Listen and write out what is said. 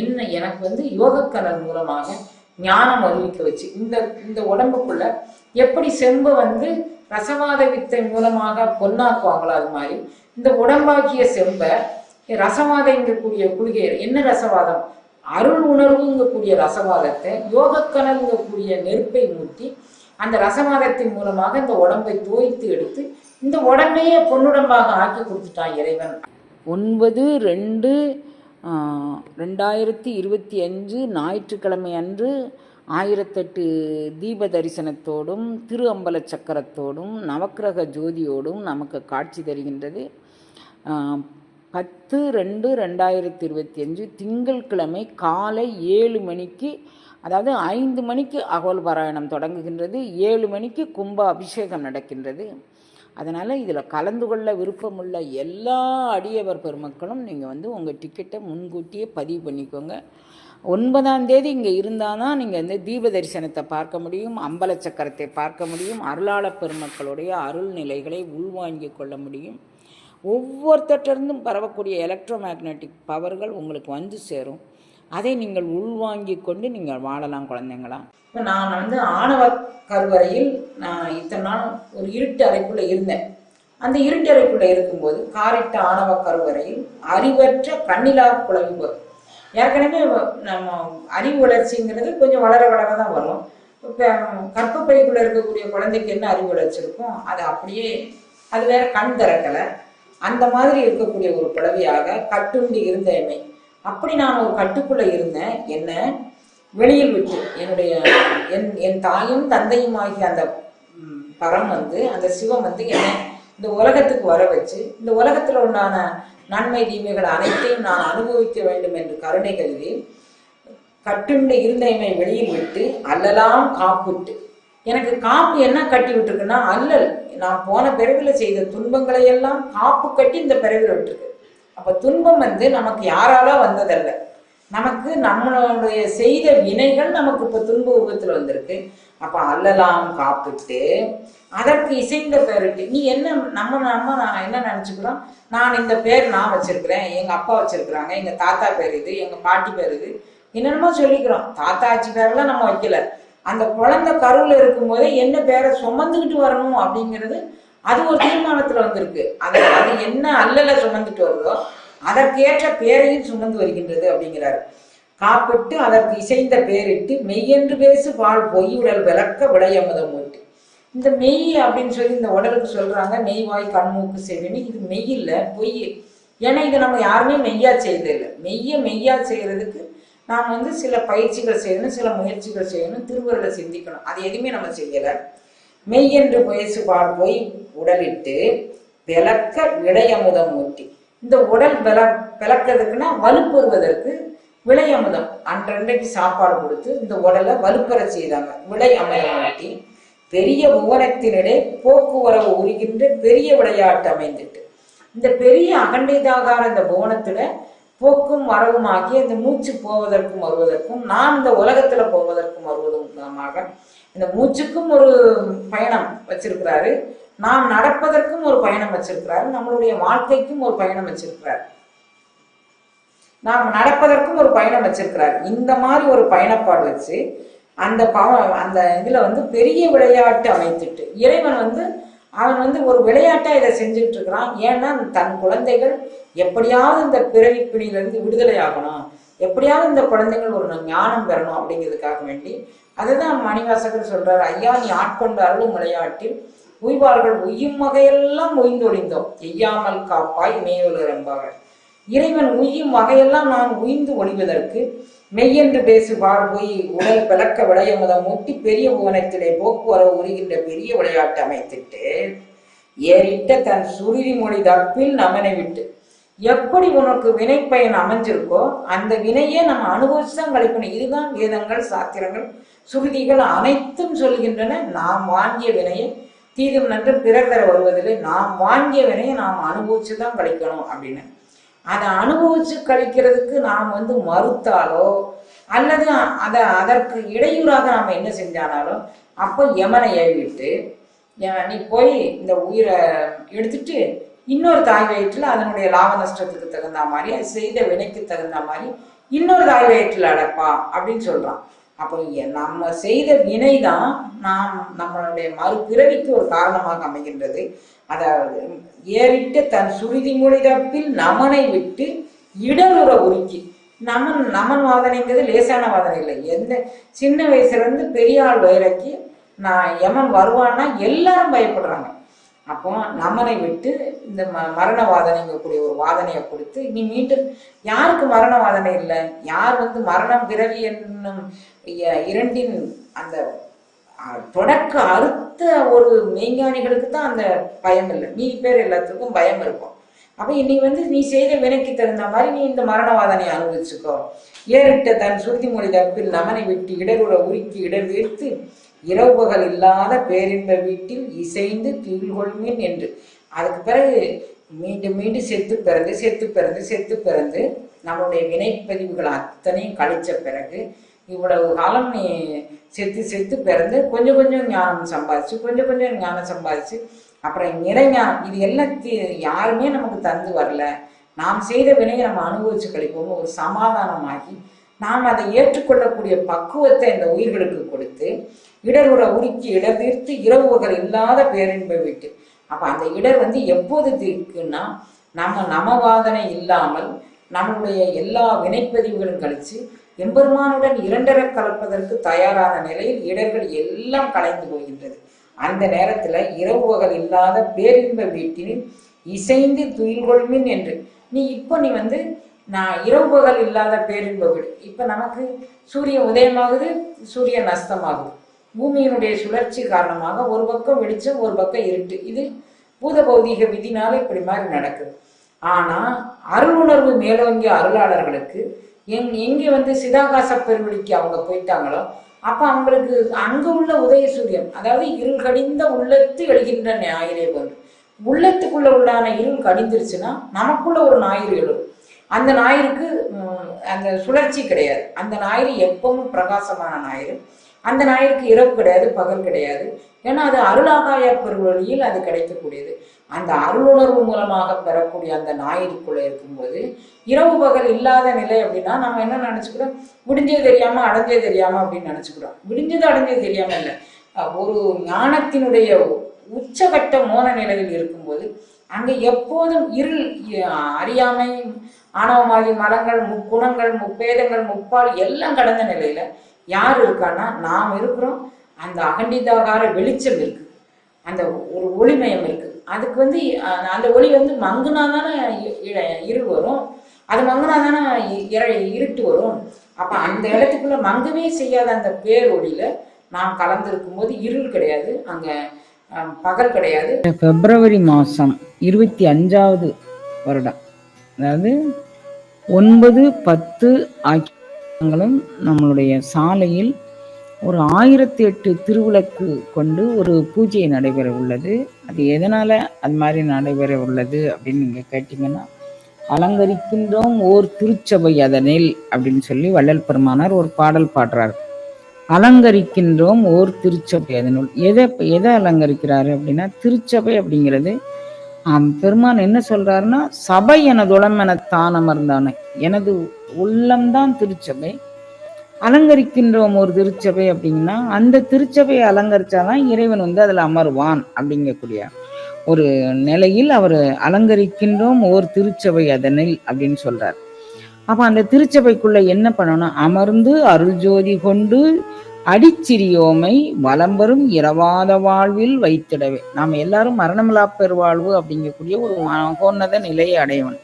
என்ன எனக்கு வந்து யோகக்கலர் மூலமாக ஞானம் அறிவிக்க வச்சு இந்த இந்த உடம்புக்குள்ள எப்படி செம்பை வந்து ரசவாத வித்தை மூலமாக பொன்னாக்குவாங்களோ அது மாதிரி இந்த உடம்பாக்கிய செம்பை ரசவாதங்கக்கூடிய குளிகை என்ன ரசவாதம்? அருள் உணர்வுங்கக்கூடிய ரசவாதத்தை யோகக்கணல்ங்கக்கூடிய நெருப்பை மூட்டி அந்த ரசவாதத்தின் மூலமாக இந்த உடம்பை தோய்த்து எடுத்து இந்த உடம்பையே பொன்னுடம்பாக ஆக்கி கொடுத்துட்டான் இறைவன். ஒன்பது ரெண்டு ரெண்டாயிரத்தி இருபத்தி அஞ்சு ஞாயிற்றுக்கிழமை அன்று ஆயிரத்தெட்டு தீப தரிசனத்தோடும் திரு அம்பல சக்கரத்தோடும் நவக்கிரக ஜோதியோடும் நமக்கு காட்சி தருகின்றது. பத்து ரெண்டு ரெண்டாயிரத்தி இருபத்தி அஞ்சு திங்கள் கிழமை காலை ஏழு மணிக்கு அதாவது ஐந்து மணிக்கு அகோல் பாராயணம் தொடங்குகின்றது. ஏழு மணிக்கு கும்ப அபிஷேகம் நடக்கின்றது. அதனால் இதில் கலந்து கொள்ள விருப்பமுள்ள எல்லா அடியவர் பெருமக்களும் நீங்கள் வந்து உங்கள் டிக்கெட்டை முன்கூட்டியே பதிவு பண்ணிக்கோங்க. ஒன்பதாம் தேதி இங்கே இருந்தால் தான் நீங்கள் வந்து தீப தரிசனத்தை பார்க்க முடியும் அம்பல சக்கரத்தை பார்க்க முடியும் அருளாள பெருமக்களுடைய அருள் நிலைகளை உள்வாங்கிக் கொள்ள முடியும். ஒவ்வொருத்தட்டிருந்தும் பரவக்கூடிய எலக்ட்ரோ மேக்னெட்டிக் பவர்கள் உங்களுக்கு வந்து சேரும். அதை நீங்கள் உள்வாங்கிக் கொண்டு நீங்கள் வாழலாம் குழந்தைங்களா. இப்போ நான் வந்து ஆணவ கருவறையில் நான் இத்தனை நாள் ஒரு இருட்டு அறைக்குள்ளே இருந்தேன். அந்த இருட்டு அறைக்குள்ளே இருக்கும்போது காரிட்ட ஆணவ கருவறையில் அறிவற்ற கண்ணிலா குழம்பு ஏற்கனவே நம்ம அறிவு வளர்ச்சிங்கிறது கொஞ்சம் வளர வளர தான் வரும். இப்போ கற்பப்பைக்குள்ளே இருக்கக்கூடிய குழந்தைக்கு என்ன அறிவு வளர்ச்சி இருக்கும் அது அப்படியே அது வேற கண் திறக்கலை. அந்த மாதிரி இருக்கக்கூடிய ஒரு பிளவியாக கட்டுண்டி இருந்த என்னை. அப்படி நான் ஒரு கட்டுக்குள்ள இருந்தேன். என்ன? வெளியில் விட்டு. என்னுடைய என் என் தாயும் தந்தையும் ஆகிய அந்த பரம் வந்து அந்த சிவம் வந்து என்னை இந்த உலகத்துக்கு வர வச்சு இந்த உலகத்துல உண்டான நன்மை தீமைகள் அனைத்தையும் நான் அனுபவிக்க வேண்டும் என்று கருணை கருதி கட்டுண்டு இருந்தமை வெளியில் விட்டு அல்லலாம் காப்புட்டு எனக்கு காப்பு என்ன கட்டி விட்டுருக்குன்னா அல்லல். நான் போன பிறவில செய்த துன்பங்களை எல்லாம் காப்பு கட்டி இந்த பிறவில விட்டுருக்கு. அப்ப துன்பம் வந்து நமக்கு யாரால வந்ததல்ல. நமக்கு நம்மளுடைய செய்த வினைகள் நமக்கு இப்ப துன்ப உருவத்துல வந்திருக்கு. அப்ப அல்லலாம் காப்பிட்டு அதற்கு இசைந்த பேரிட்டு நீ என்ன நம்ம நம்ம நான் என்ன நினைச்சுக்கிறோம்? நான் இந்த பேர் நான் வச்சிருக்கிறேன் எங்க அப்பா வச்சிருக்கிறாங்க எங்க தாத்தா பேர் இது எங்க பாட்டி பேர் இது என்னென்னமோ சொல்லிக்கிறோம். தாத்தா ஆச்சி பேரெல்லாம் நம்ம வைக்கல. அந்த குழந்தை கருவுல இருக்கும்போதே என்ன பேரை சுமந்துக்கிட்டு வரணும் அப்படிங்கிறது அது ஒரு தீர்மானத்துல வந்திருக்கு. அது அது என்ன அல்லல சுமந்துட்டு வருதோ அதற்கேற்ற பேரையும் சுமந்து வருகின்றது அப்படிங்கிறாரு. காப்பிட்டு அதற்கு இசைந்த பேரிட்டு மெய்யென்று பேசு பால் பொய்யுடல் விளக்க விளையமுதம் ஊட்டு இந்த மெய் அப்படின்னு சொல்லி இந்த உடலுக்கு சொல்றாங்க. மெய் வாய் கண்மூக்கு செவினி இது மெய் இல்லை பொய். ஏன்னா இதை நம்ம யாருமே மெய்யா செய்ததில்லை. மெய்யை மெய்ய மெய்யா செய்யறதுக்கு நாம் வந்து சில பயிற்சிகள் செய்யணும் சில முயற்சிகள் செய்யணும் திருவருளை சிந்திக்கணும். அது எதுவுமே நம்ம செய்யலை. மெய் என்று பேசு பால் பொய் உடலிட்டு விளக்க இடையமுதம் ஊட்டி இந்த உடல் விள விளக்கிறதுக்குன்னா வலுப்பெறுவதற்கு விளையமுதம். அன்றன்றைக்கு சாப்பாடு கொடுத்து இந்த உடலை வலுப்பெற செய்தாங்க. விளை அமுதம் பெரிய புவனத்தினிடே போக்குவரவு உருகின்ற பெரிய விளையாட்டு அமைந்துட்டு. இந்த பெரிய அகண்டிதாகார இந்த புவனத்துல போக்கும் வரவுமாகி இந்த மூச்சு போவதற்கும் வருவதற்கும் நான் இந்த உலகத்துல போவதற்கும் வருவதுமாக இந்த மூச்சுக்கும் ஒரு பயணம் வச்சிருக்கிறாரு. நாம் நடப்பதற்கும் ஒரு பயணம் வச்சிருக்கிறார் நம்மளுடைய வாழ்க்கைக்கும் ஒரு பயணம் வச்சிருக்கிறார். நாம் நடப்பதற்கும் ஒரு பயணம் வச்சிருக்கிறார். இந்த மாதிரி ஒரு பயணப்பாடு வச்சு அந்த பவ அந்த இதுல வந்து பெரிய விளையாட்டு அமைத்துட்டு இறைவன் வந்து அவன் வந்து ஒரு விளையாட்டா இதை செஞ்சுட்டு இருக்கிறான். ஏன்னா தன் குழந்தைகள் எப்படியாவது இந்த பிறவி பிணியிலிருந்து விடுதலை ஆகணும். எப்படியாவது இந்த குழந்தைகள் ஒரு ஞானம் பெறணும் அப்படிங்கிறதுக்காக வேண்டி அதுதான் மணிவாசகர் சொல்றாரு ஐயா நீ ஆட்கொண்ட அருளும் விளையாட்டில் உய்வார்கள் உய்யும் வகையெல்லாம் உய்ந்தொழிந்தோம். எய்யாமல் காப்பாய் மேயுலர் என்பார்கள். இறைவன் உய்யும் வகையெல்லாம் நான் உய்ந்து ஒழிவதற்கு மெய்யென்று பேசுவார். பொய் உடல் பிளக்க விளைய முதல் முட்டி பெரிய புவனத்திலே போக்குவரவு உரிகின்ற பெரிய விளையாட்டு அமைத்திட்டு ஏறிட்ட தன் சுருதி மொழி தப்பில் நமனை விட்டு எப்படி உனக்கு வினைப்பயன் அமைஞ்சிருக்கோ அந்த வினையே நம்ம அனுபவிச்சுதான் கழிக்கணும் இதுதான் வேதங்கள் சாத்திரங்கள் சுருதிகள் அனைத்தும் சொல்கின்றன. நாம் வாங்கிய வினையை தீதும் நன்று பிறர் தர வருவதில்லை. நாம் வாங்கிய வினையை நாம் அனுபவிச்சு தான் கழிக்கணும் அப்படின்னு. அதை அனுபவிச்சு கழிக்கிறதுக்கு நாம் வந்து மறுத்தாலோ அல்லது அதை அதற்கு இடையூறாக நாம் என்ன செஞ்சானாலும் அப்போ யமனை ஏவிட்டு நீ போய் இந்த உயிரை எடுத்துட்டு இன்னொரு தாய் வயிற்றில் அதனுடைய லாப நஷ்டத்துக்கு தகுந்த மாதிரி அது செய்த வினைக்கு தகுந்த மாதிரி இன்னொரு தாய் வயிற்றில் அடைப்பா அப்படின்னு சொல்கிறான் அப்போ நம்ம செய்த வினை தான் நாம் நம்மளுடைய மறுபிறவிக்கு ஒரு காரணமாக அமைகின்றது. அதாவது ஏறிட்டு தன் சுருதி மொழிதப்பில் நமனை விட்டு இடலுற உருக்கி நமன் நமன் வாதனைங்கிறது லேசான வாதனை இல்லை. எந்த சின்ன வயசுல இருந்து பெரிய ஆள் நான் எமன் வருவான்னா எல்லாரும் பயப்படுறாங்க. அப்போ நமனை விட்டு இந்த ம மரண வாதனைங்கக்கூடிய ஒரு வாதனையை கொடுத்து நீ மீண்டும் யாருக்கு மரண வாதனை இல்லை? யார் வந்து மரணம் பிறவி என்னும் இரண்டின் அந்த தொடக்க அறுத்த ஒரு மெய்ஞானிகளுக்கு தான் அந்த பயம் இல்லை. மீதி பேர் எல்லாத்துக்கும் பயம் இருக்கும். அப்போ இன்னைக்கு வந்து நீ செய்த வினைக்கு தகுந்த மாதிரி நீ இந்த மரண வாதனையை அனுபவிச்சுக்கோ. ஏறிட்ட தன் சுருதி மொழி தப்பில் நமனை விட்டு இடருட உருக்கி இடர் வீர்த்து இரவு இல்லாத பேரின்ப வீட்டில் இசைந்து திகழ்கொள்மீன் என்று. அதுக்கு பிறகு மீண்டும் மீண்டும் செத்து பிறந்து செத்து பிறந்து செத்து பிறந்து நம்மளுடைய வினைப்பதிவுகள் அத்தனையும் கழிச்ச பிறகு இவ்வளவு காலம் நீ செத்து செத்து பிறந்து கொஞ்சம் கொஞ்சம் ஞானம் சம்பாதிச்சு கொஞ்சம் கொஞ்சம் ஞானம் சம்பாதிச்சு அப்புறம் நிறைஞானம் இது எல்லாத்தையும் யாருமே நமக்கு தந்து வரல. நாம் செய்த வினையை நம்ம அனுபவிச்சு கழிப்போம் ஒரு சமாதானமாகி நாம் அதை ஏற்றுக்கொள்ளக்கூடிய பக்குவத்தை அந்த உயிர்களுக்கு கொடுத்து இடருற உருக்கி இடர் தீர்த்து இரவுகள் இல்லாத பேரின்பை வீட்டு. அப்ப அந்த இடர் வந்து எப்போது தீர்க்குன்னா நம்ம நமவாதனை இல்லாமல் நம்முடைய எல்லா வினைப்பதிவுகளும் கழிச்சு எம்பெருமானுடன் இரண்டரை கலப்பதற்கு தயாரான நிலையில் இடர்கள் எல்லாம் கலைந்து போகின்றது. அந்த நேரத்துல இரவு பகல் இல்லாத பேரின்ப வீட்டில் இசைந்து துயில்கொள்மின் என்று. நீ இப்போ நீ வந்து நான் இரவு பகல் இல்லாத பேரின்ப வீடு. இப்போ நமக்கு சூரியன் உதயமாகுது சூரியன் நஸ்தமாகுது பூமியினுடைய சுழற்சி காரணமாக ஒரு பக்கம் வெளிச்சம் ஒரு பக்கம் இருட்டு. இது பூத பௌதீக விதினால இப்படி மாதிரி நடக்குது. ஆனால் அருளுணர்வு மேலோங்கிய அருளாளர்களுக்கு எங் எங்கே வந்து சிதாகாச பெருவெளிக்கு அவங்க போயிட்டாங்களோ அப்போ அவங்களுக்கு அங்கு உள்ள உதய சூரியன் அதாவது இருள் கடிந்த உள்ளத்து எழுகின்ற ஞாயிறே போன்று. உள்ளத்துக்குள்ள உள்ளான இருள் கடிந்துருச்சுன்னா நமக்குள்ள ஒரு ஞாயிறு எழும். அந்த ஞாயிறுக்கு அந்த சுழற்சி கிடையாது. அந்த ஞாயிறு எப்பவும் பிரகாசமான ஞாயிறு. அந்த ஞாயிறுக்கு இரவு கிடையாது பகல் கிடையாது. ஏன்னா அது அருளாகாய பெருவழியில் அது கிடைக்கக்கூடியது. அந்த அருளுணர்வு மூலமாக பெறக்கூடிய அந்த ஞாயிறுக்குள்ளே இருக்கும்போது இரவு பகல் இல்லாத நிலை அப்படின்னா நம்ம என்ன நினச்சிக்கிறோம்? விடிஞ்சது தெரியாமல் அடைஞ்சது தெரியாமல் அப்படின்னு நினச்சிக்கிறோம். விடிஞ்சது அடைஞ்சது தெரியாமல் இல்லை. ஒரு ஞானத்தினுடைய உச்சகட்ட மோன நிலையில் இருக்கும்போது அங்கே எப்போதும் இருள் அறியாமை ஆணவமாகி மலங்கள் முக்குணங்கள் முப்பேதங்கள் முப்பால் எல்லாம் கடந்த நிலையில யார் இருக்கான்னா நாம் இருக்கிறோம். அந்த அகண்டிதாகார வெளிச்சம் இருக்கு. அந்த ஒரு ஒளிமயம் இருக்கு. அதுக்கு வந்து அந்த ஒளி வந்து மங்குனா தானே இருள் வரும். அது மங்குனா தானே இ- இர- இருட்டு வரும். அப்ப அந்த இடத்துக்குள்ள மங்கவே செய்யாத அந்த பேர் ஒளியில நாம் கலந்துருக்கும் போது இருள் கிடையாது. அங்க பகல் கிடையாது. பிப்ரவரி மாதம் இருபத்தி அஞ்சாவது வருடம். அதாவது ஒன்பது பத்து ஆக்கியங்களும் நம்மளுடைய சாலையில் ஒரு ஆயிரத்தி எட்டு திருவிளக்கு கொண்டு ஒரு பூஜை நடைபெற உள்ளது. அது எதனால் அது மாதிரி நடைபெற உள்ளது அப்படின்னு நீங்கள் கேட்டிங்கன்னா அலங்கரிக்கின்றோம் ஓர் திருச்சபை அதனில் அப்படின்னு சொல்லி வள்ளல் பெருமானார் ஒரு பாடல் பாடுறார். அலங்கரிக்கின்றோம் ஓர் திருச்சபை அதனுள். எதை எதை அலங்கரிக்கிறாரு அப்படின்னா திருச்சபை அப்படிங்கிறது பெருமான் என்ன சொல்றாருன்னா சபை எனது எனதுளம் எனத்தான் அமர்ந்தானே எனது உள்ளம்தான் திருச்சபை. அலங்கரிக்கின்றோம் ஒரு திருச்சபை அப்படின்னா அந்த திருச்சபையை அலங்கரிச்சாதான் இறைவன் வந்து அதில் அமருவான் அப்படிங்கக்கூடிய ஒரு நிலையில் அவர் அலங்கரிக்கின்றோம் ஓர் திருச்சபை அதனில் அப்படின்னு சொல்றார். அப்போ அந்த திருச்சபைக்குள்ள என்ன பண்ணணும்? அமர்ந்து அருள் ஜோதி கொண்டு அடிச்சிறியோமை வலம்பெறும் இரவாத வாழ்வில் வைத்திடவே. நாம் எல்லாரும் மரணமில்லா பெருவாழ்வு அப்படிங்கக்கூடிய ஒரு மகோன்னத நிலையை அடையணும்.